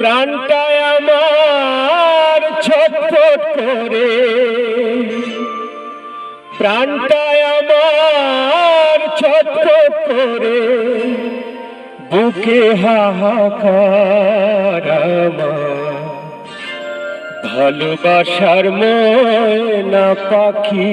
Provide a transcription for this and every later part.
প্রাণটায় আমার ছটফট করে। প্রাণটায় আমার ছটফট করে। বুকে হাহাকার ভালোবাসার ময়না পাখি।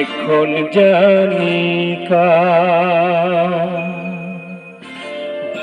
এখন জানি কার।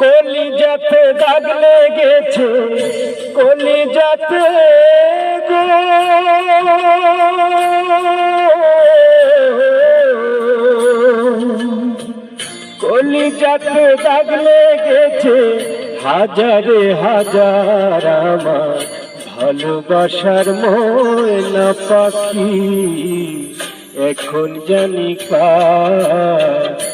কলি যাতে দাগ লেগেছে কলি যাতে গো। কলি যাতে দাগ হাজারে হাজার আমার ভালোবাসার ময়না পাখি, এখন জানি কার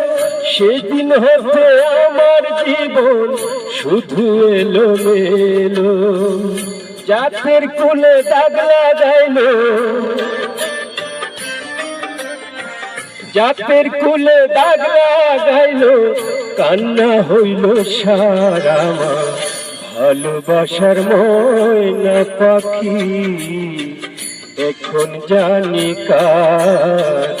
সেদিন হতে আমার জীবন শুধু এলো মেলো। জাতের কুলে দাগ লাগাইল জাতের কুলে দাগ লাগাইল কান্না হইল সারা ভালোবাসার ময়না পাখি এখন জানি কার।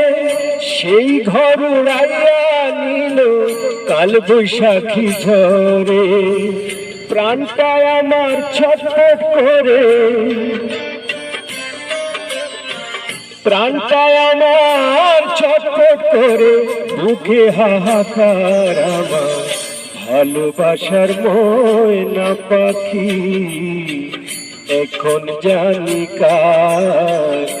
সেই ঘর উড়াইয়া নিল কাল বৈশাখী ঝরে প্রাণটা আমার ছটফট করে। প্রাণটা আমার ছটফট করে। বুকে হাহাকার আমার ভালোবাসার ময়না পাখি। এখন জানি কার